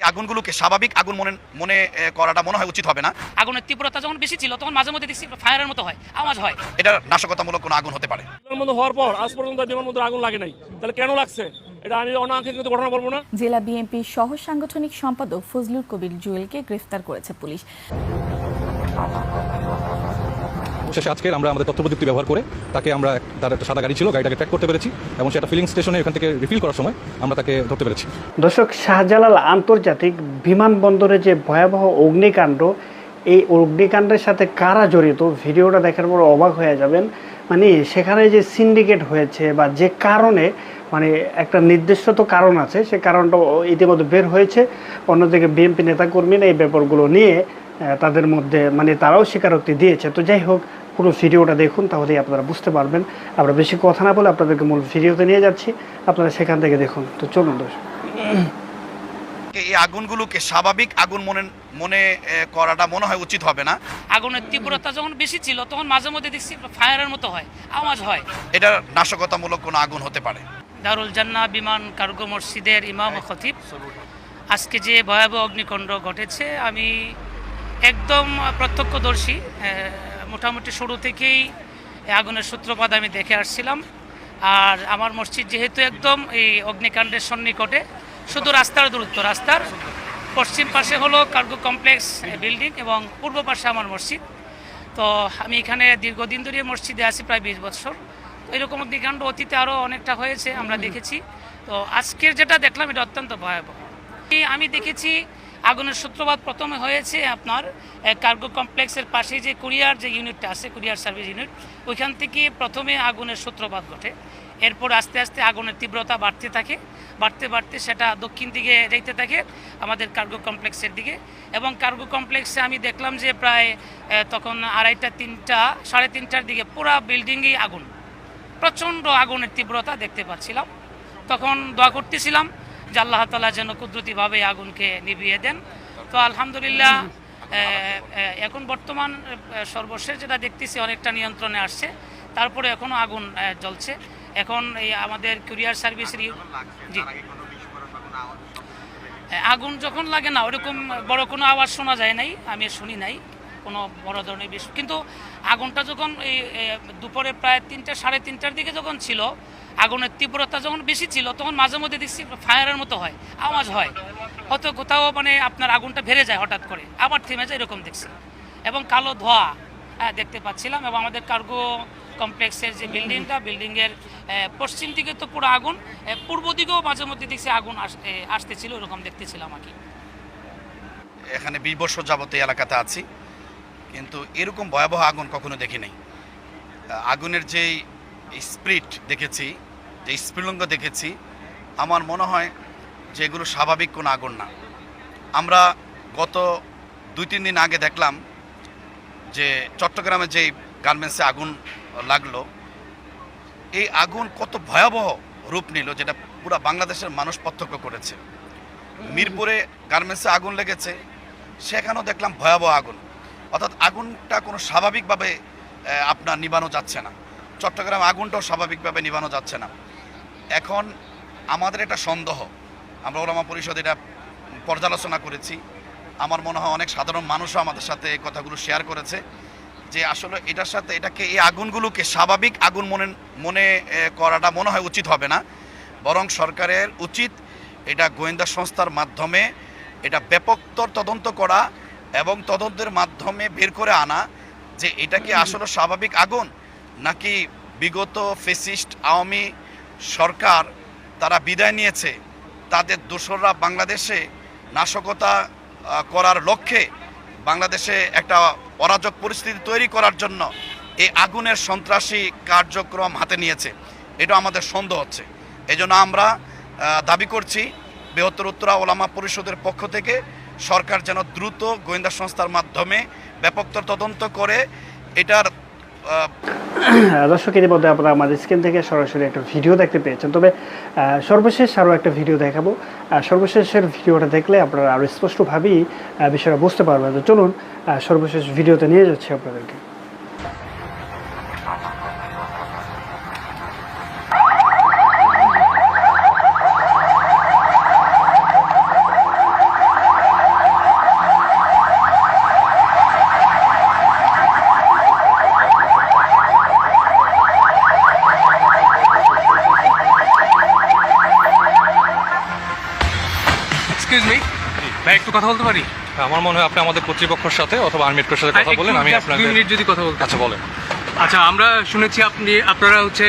এই আগুনগুলোকে স্বাভাবিক আগুন মনে মনে করাটা মনে হয় উচিত হবে না। আগুনের তীব্রতা যখন বেশি ছিল তখন মাঝে মধ্যে দেখছি ফায়ারের মতো হয় আওয়াজ হয়। এটা নাশকতামূলক কোনো আগুন হতে পারে। বিমানবন্দর হওয়ার পর আজ পর্যন্ত বিমানবন্দর আগুন লাগে নাই। তাহলে কেন লাগছে? এটা আমি অনাকাঙ্ক্ষিত ঘটনা বলব না। জেলা বিএনপির সহ সাংগঠনিক সম্পাদক ফজলুল কবির জুয়েলকে গ্রেফতার করেছে পুলিশ। শেষে আজকে আমরা আমাদের তথ্য প্রযুক্তি ব্যবহার করে তাকে আমরা তার একটা সাদা গাড়ি ছিল, গাড়িটাকে ট্র্যাক করতে পেরেছি এবং সেটা ফিলিং স্টেশনে এখান থেকে রিফিল করার সময় আমরা তাকে ধরতে পেরেছি। দর্শক, শাহজালাল আন্তর্জাতিক বিমানবন্দরে যে ভয়াবহ অগ্নিকাণ্ড, এই অগ্নিকাণ্ডের সাথে কারা জড়িত? ভিডিওটা দেখার পর অবাক হয়ে যাবেন। মানে সেখানে যে সিন্ডিকেট হয়েছে বা যে কারণে মানে একটা নির্দিষ্ট তো কারণ আছে, সে কারণটা ইতিমধ্যে বের হয়েছে। অন্যদিকে বিএনপি নেতাকর্মীরা এই ব্যাপারগুলো নিয়ে তাদের মধ্যে মানে তারাও স্বীকারোক্তি দিয়েছে। তো যাই হোক পুরো ভিডিওটা দেখুন তাহলেই আপনারা বুঝতে পারবেন। আমরা বেশি কথা না বলে আপনাদেরকে মূল ভিডিওতে নিয়ে যাচ্ছি। আপনারা সেখান থেকে দেখুন। তো চলুন দর্শক। এই আগুনগুলোকে স্বাভাবিক আগুন মনে মনে করাটা মনে হয় উচিত হবে না। আগুনের তীব্রতা যখন বেশি ছিল তখন মাঝে মধ্যে দেখছি ফায়ারের মতো হয় আওয়াজ হয়। এটা নাশকতামূলক কোনো আগুন হতে পারে। দারুল জান্না বিমান কার্গো মসজিদের ইমাম খতিব। আজকে যে ভয়াবহ অগ্নিকণ্ড ঘটেছে আমি একদম প্রত্যক্ষদর্শী মোটামুটি শুরু থেকেই এই আগুনের সূত্রপাত আমি দেখে আসছিলাম। আর আমার মসজিদ যেহেতু একদম এই অগ্নিকাণ্ডের সন্নিকটে শুধু রাস্তার দূরত্ব রাস্তার পশ্চিম পাশে হলো কার্গো কমপ্লেক্স বিল্ডিং এবং পূর্ব পাশে আমার মসজিদ। তো আমি এখানে দীর্ঘদিন ধরে মসজিদে আছি প্রায় বিশ বছর। তো এরকম অগ্নিকাণ্ড অতীতে আরও অনেকটা হয়েছে আমরা দেখেছি। তো আজকের যেটা দেখলাম এটা অত্যন্ত ভয়াবহ। আমি দেখেছি আগুনের সূত্রপাত প্রথমে হয়েছে আপনার কার্গো কমপ্লেক্সের পাশে যে কুরিয়ার যে ইউনিটটা আছে, কুরিয়ার সার্ভিস ইউনিট, ওইখান থেকে প্রথমে আগুনের সূত্রপাত ঘটে। এরপর আস্তে আস্তে আগুনের তীব্রতা বাড়তে থাকে, বাড়তে বাড়তে সেটা দক্ষিণ দিকে যাইতে থাকে আমাদের কার্গো কমপ্লেক্সের দিকে। এবং কার্গো কমপ্লেক্সে আমি দেখলাম যে প্রায় তখন আড়াইটা তিনটা, সাড়ে তিনটার দিকে পুরা বিল্ডিংয়েই আগুন। প্রচণ্ড আগুনের তীব্রতা দেখতে পাচ্ছিলাম। তখন দোয়া করতেছিলাম যে আল্লাহ তালা যেন কুদরতিভাবে আগুনকে নিভিয়ে দেন। তো আলহামদুলিল্লাহ এখন বর্তমান সর্বশেষ যেটা দেখতেছি অনেকটা নিয়ন্ত্রণে আসছে তারপরে এখনও আগুন জ্বলছে। এখন এই আমাদের কুরিয়ার সার্ভিসের জি। আগুন যখন লাগে না ওরকম বড় কোনো আওয়াজ শোনা যায় নাই আমি শুনি নাই কোনো বড় ধরনের বিষয় কিন্তু আগুনটা যখন এই দুপুরে প্রায় তিনটা সাড়ে তিনটার দিকে যখন ছিল আগুনের তীব্রতা যখন বেশি ছিল তখন মাঝে মধ্যে দেখছি ফায়ারের মতো হয় আওয়াজ হয়। হয়তো কোথাও মানে আপনার আগুনটা ভেড়ে যায় হঠাৎ করে আবার থেমে যায় এরকম দেখছি। এবং কালো ধোঁয়া হ্যাঁ, দেখতে পাচ্ছিলাম এবং আমাদের কার্গো কমপ্লেক্সের যে বিল্ডিংটা বিল্ডিংয়ের পশ্চিম দিকে তো পুরো আগুন পূর্ব দিকেও মাঝে মধ্যে দেখছি আগুন আস- আসতেছিল এরকম দেখতেছিলাম আর কি। এখানে বিশ বছর যাবত এলাকাতে আছি। কিন্তু এরকম ভয়াবহ আগুন কখনো দেখি নাই। আগুনের যেই স্প্রিট দেখেছি যে স্ফুলিঙ্গ দেখেছি, আমার মনে হয় যে এগুলো স্বাভাবিক কোনো আগুন না। আমরা গত দুই, তিন দিন আগে দেখলাম যে চট্টগ্রামে যেই গার্মেন্টসে আগুন লাগল, এই আগুন কত ভয়াবহ রূপ নিল, যেটা পুরো বাংলাদেশের মানুষ প্রত্যক্ষ করেছে। মিরপুরে গার্মেন্টসে আগুন লেগেছে, সেখানেও দেখলাম ভয়াবহ আগুন। অর্থাৎ আগুনটা কোনো স্বাভাবিকভাবে আপনার নিবানো যাচ্ছে না। চট্টগ্রাম আগুনটাও স্বাভাবিকভাবে নিবানো যাচ্ছে না। এখন আমাদের একটা সন্দেহ, আমরা ওলামা পরিষদ এটা পর্যালোচনা করেছি। আমার মনে হয় অনেক সাধারণ মানুষও আমাদের সাথে এই কথাগুলো শেয়ার করেছে যে আসলে এটার সাথে এটাকে, এই আগুনগুলোকে স্বাভাবিক আগুন মনে মনে করাটা মনে হয় উচিত হবে না। বরং সরকারের উচিত এটা গোয়েন্দা সংস্থার মাধ্যমে এটা ব্যাপকতর তদন্ত করা এবং তদন্তের মাধ্যমে বের করে আনা যে এটা কি আসলে স্বাভাবিক আগুন, নাকি বিগত ফেসিস্ট আওয়ামী সরকার তারা বিদায় নিয়েছে, তাদের দোসররা বাংলাদেশে নাশকতা করার লক্ষ্যে বাংলাদেশে একটা অরাজক পরিস্থিতি তৈরি করার জন্য এই আগুনের সন্ত্রাসী কার্যক্রম হাতে নিয়েছে। এটা আমাদের সন্দেহ হচ্ছে। এই জন্য আমরা দাবি করছি বৃহত্তর উত্তরা ওলামা পরিষদের পক্ষ থেকে সরকার যেন দ্রুত গোয়েন্দা সংস্থার মাধ্যমে ব্যাপকতর তদন্ত করে এটার দর্শক, ইতিমধ্যে আপনারা আমাদের স্ক্রিন থেকে সরাসরি একটা ভিডিও দেখতে পেয়েছেন। তবে সর্বশেষ আরও একটা ভিডিও দেখাবো। সর্বশেষের ভিডিওটা দেখলে আপনারা আরও স্পষ্টভাবেই বিষয়টা বুঝতে পারবেন। তো চলুন সর্বশেষ ভিডিওতে নিয়ে যাচ্ছে আপনাদেরকে। এক্সকিউজ মি ভাই একটু কথা বলতে পারি? আমার মনে হয় আপনি আমাদের কর্তৃপক্ষের সাথে অথবা আর্মির সাথে কথা বলেন আমি দুই আপনাকে মিনিট যদি কথা বলতে আচ্ছা বলেন। আচ্ছা আমরা শুনেছি আপনি আপনারা হচ্ছে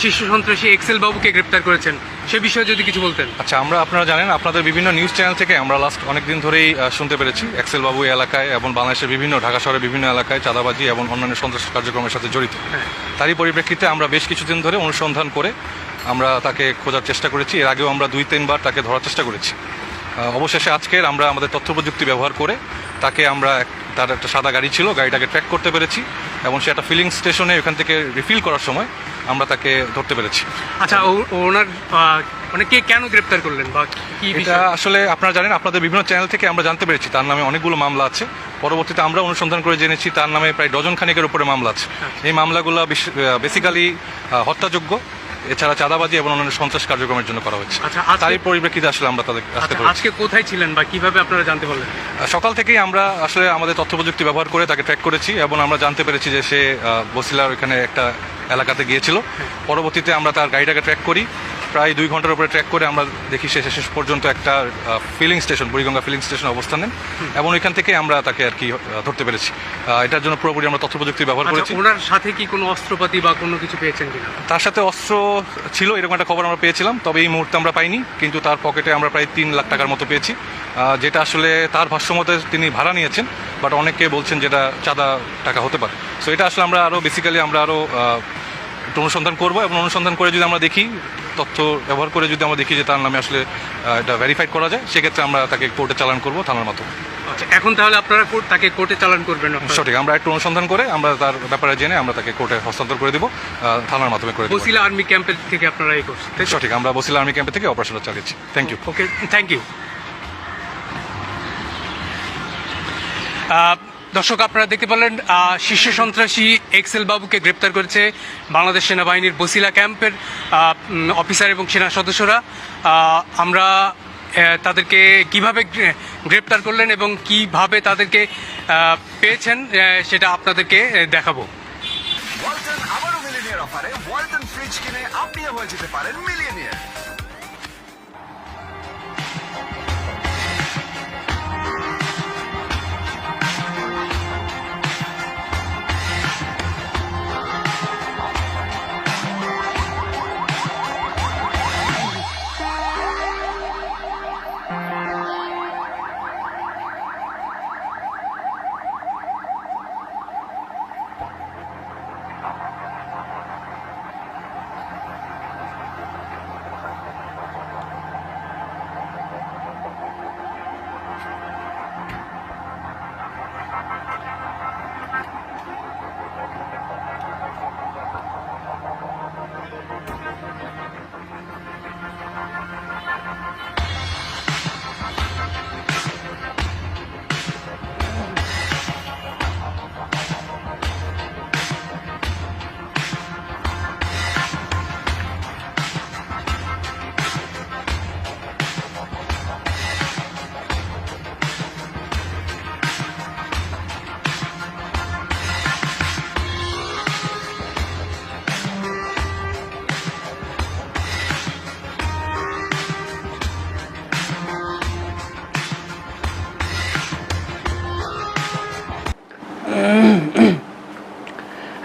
শীর্ষ সন্ত্রাসী এক্সেল বাবুকে গ্রেপ্তার করেছেন। সে বিষয়ে যদি কিছু বলতেন। আচ্ছা আমরা আপনারা জানেন আপনাদের বিভিন্ন নিউজ চ্যানেল থেকে আমরা লাস্ট অনেক দিন ধরেই শুনতে পেরেছি এক্সেল বাবু এলাকায় এবং বাংলাদেশের বিভিন্ন ঢাকা শহরের বিভিন্ন এলাকায় চাঁদাবাজি এবং অন্যান্য সন্ত্রাস কার্যক্রমের সাথে জড়িত। হ্যাঁ। তারই পরিপ্রেক্ষিতে আমরা বেশ কিছুদিন ধরে অনুসন্ধান করে আমরা তাকে খোঁজার চেষ্টা করেছি। এর আগেও আমরা দুই তিনবার তাকে ধরার চেষ্টা করেছি। অবশেষে আজকের আমরা আমাদের তথ্য প্রযুক্তি ব্যবহার করে তাকে আমরা তার একটা সাদা গাড়ি ছিল গাড়িটাকে ট্র্যাক করতে পেরেছি এবং সে একটা ফিলিং স্টেশনে ওখান থেকে রিফিল করার সময় আমরা তাকে ধরতে পেরেছি। আচ্ছা ওনার মানে কে কেন গ্রেপ্তার করলেন বা কি এটা আসলে আপনারা জানেন আপনাদের বিভিন্ন চ্যানেল থেকে আমরা জানতে পেরেছি তার নামে অনেকগুলো মামলা আছে। পরবর্তীতে আমরা অনুসন্ধান করে জেনেছি তার নামে প্রায় ডজন খানিকের উপরে মামলা আছে। এই মামলাগুলো বেসিক্যালি হত্যাযোগ্য। এছাড়া চাঁদাবাজি এবং অন্যান্য সন্ত্রাস কার্যক্রমের জন্য করা হচ্ছে। আচ্ছা, তারই পরিপ্রেক্ষিতে আসলে আমরা তাদের আচ্ছা, আজকে কোথায় ছিলেন বা কীভাবে আপনারা জানতে পারলেন? সকাল থেকেই আমরা আসলে আমাদের তথ্য প্রযুক্তি ব্যবহার করে তাকে ট্র্যাক করেছি এবং আমরা জানতে পেরেছি যে সে বসিলার ওখানে একটা এলাকাতে গিয়েছিল। পরবর্তীতে আমরা তার গাড়িটাকে ট্র্যাক করি। প্রায় দুই ঘণ্টার উপরে ট্র্যাক করে আমরা দেখি শেষে শেষ পর্যন্ত একটা filling station Buriganga filling station অবস্থান নেন। এবং ওইখান থেকে আমরা তাকে আর কি ধরতে পেরেছি। এটার জন্য পুরোপুরি আমরা তথ্য প্রযুক্তি ব্যবহার আচ্ছা করেছি। ওনার সাথে কি কোনো অস্ত্রপাতি বা কোনো কিছু পেয়েছেন কিনা? তার সাথে অস্ত্র ছিল এরকম একটা খবর আমরা পেয়েছিলাম তবে এই মুহূর্তে আমরা পাইনি কিন্তু তার পকেটে আমরা প্রায় তিন লাখ টাকার মতো পেয়েছি। যেটা আসলে তার ভাষ্য মতে তিনি ভাড়া নিয়েছেন বাট অনেকে বলছেন যেটা চাঁদা টাকা হতে পারে। সো এটা আসলে আমরা আরও বেসিক্যালি আমরা আরও অনুসন্ধান করব এবং অনুসন্ধান করে যদি আমরা দেখি তথ্য ব্যবহার করে যদি আমরা দেখি যে তার নামে আসলে এটা ভেরিফাইড করা যায় সেক্ষেত্রে আমরা তাকে কোর্টে চালান করব থানার মাধ্যমে। আচ্ছা এখন তাহলে আপনারা কোর্ট- তাকে কোর্টে চালান করবেন সঠিক আমরা একটু অনুসন্ধান করে আমরা তার ব্যাপারে জেনে আমরা তাকে কোর্টে হস্তান্তর করে দিব থানার মাধ্যমে করে বসিলা আর্মি ক্যাম্পের থেকে আপনারা এই করছেন সঠিক আমরা বসিলা আর্মি ক্যাম্পের থেকে অপারেশনটা চালিয়েছি। Thank you okay thank you দর্শক, আপনারা দেখতে পেলেন শীর্ষ সন্ত্রাসী এক্সেল বাবুকে গ্রেপ্তার করেছে বাংলাদেশ সেনাবাহিনীর বসিলা ক্যাম্পের অফিসার এবং সেনা সদস্যরা। আমরা তাদেরকে কীভাবে গ্রেপ্তার করলেন এবং কীভাবে তাদেরকে পেয়েছেন সেটা আপনাদেরকে দেখাবো। অফারে, ওয়ালটন ফ্রিজ কিনে আপনিও হয়ে যেতে পারেন মিলিয়নিয়ার।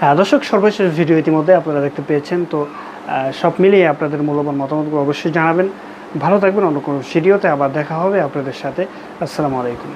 হ্যাঁ দর্শক, সর্বশেষ ভিডিও ইতিমধ্যে আপনারা দেখতে পেয়েছেন, তো সব মিলিয়ে আপনাদের মূল্যবান মতামতগুলো অবশ্যই জানাবেন। ভালো থাকবেন, অন্য কোনো ভিডিওতে আবার দেখা হবে আপনাদের সাথে। আসসালামু আলাইকুম।